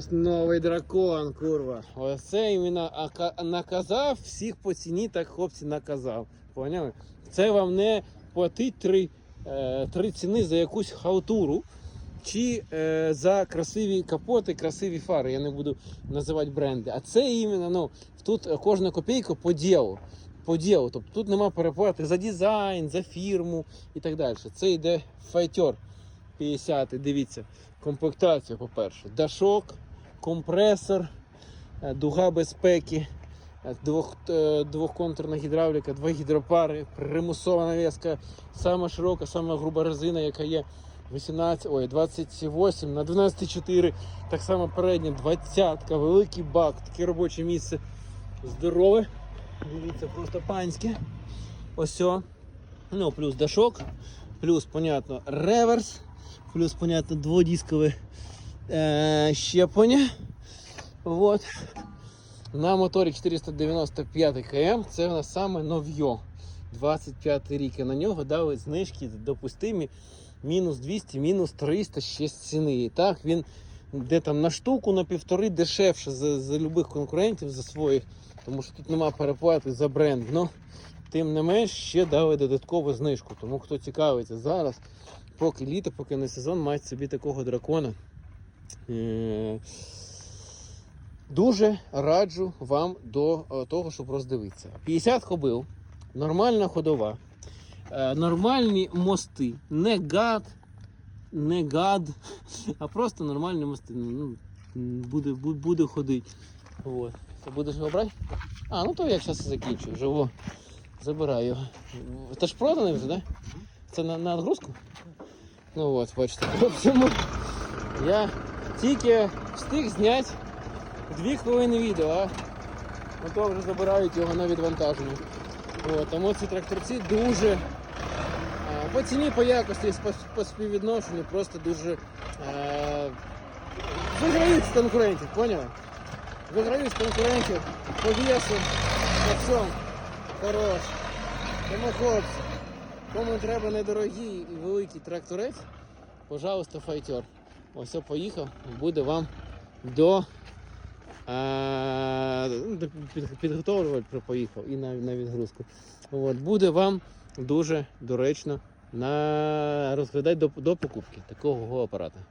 нас новий дракон, курва. Оце іменно наказав всіх по ціні, так хлопці наказав. Поняли? Це вам не платить три, три ціни за якусь халтуру. Чи е, за красиві капоти, красиві фари. Я не буду називати бренди. А це іменно, ну, тут кожна копійка по ділу. По ділу. Тобто тут нема переплати за дизайн, за фірму і так далі. Це йде файтер 50. Дивіться, комплектація, по-перше, дашок, компресор, е, дуга безпеки, е, двох, е, двохконтурна гідравліка, два гідропари, примусова навіска, сама широка, сама груба резина, яка є 18, ой, 28 на 12,4, так само передня 20, великий бак, таке робоче місце здорове. Дивіться, просто панське. Ось. Ну, плюс дашок, плюс, понятно, реверс, плюс, понятно, дводискове е- щеплення. На моторі 495 км це у нас саме нов'йо. 25 рік. І на нього дали знижки допустимі мінус 200, мінус 300 ще з ціни. І так він де там на штуку, на півтори дешевше за, за любих конкурентів, за своїх, тому що тут нема переплати за бренд. Ну, тим не менш, ще дали додаткову знижку. Тому хто цікавиться зараз, поки літо, поки не сезон, мать собі такого дракона. Е, Дуже раджу вам до е, того, щоб роздивитися. 50 кобил, нормальна ходова, е, нормальні мости, не гад, не гад, а просто нормальні мости. Ну, буде, бу- буде ходити. Вот. Ти будеш його брати? А, ну то я зараз закінчу. Вже во, забираю його. Це ж проданий вже, так? Да? Це на, на відгрузку? Ну от, бачите. В общем, я тільки встиг зняти дві хвилини відео, а ну то вже забирають його на відвантаження. От, тому ці тракторці дуже а, по ціні, по якості, по, по співвідношенню просто дуже а, виграють з конкурентів, поняли? Виграють з конкурентів по весу, по всьому. Хорош. Тому хлопці, кому треба недорогий і великий тракторець, пожалуйста, файтер. Ось я поїхав, буде вам до а, ну, підготовлювати поїхав і на, на відгрузку. От, буде вам дуже доречно на розглядати до, до покупки такого апарата.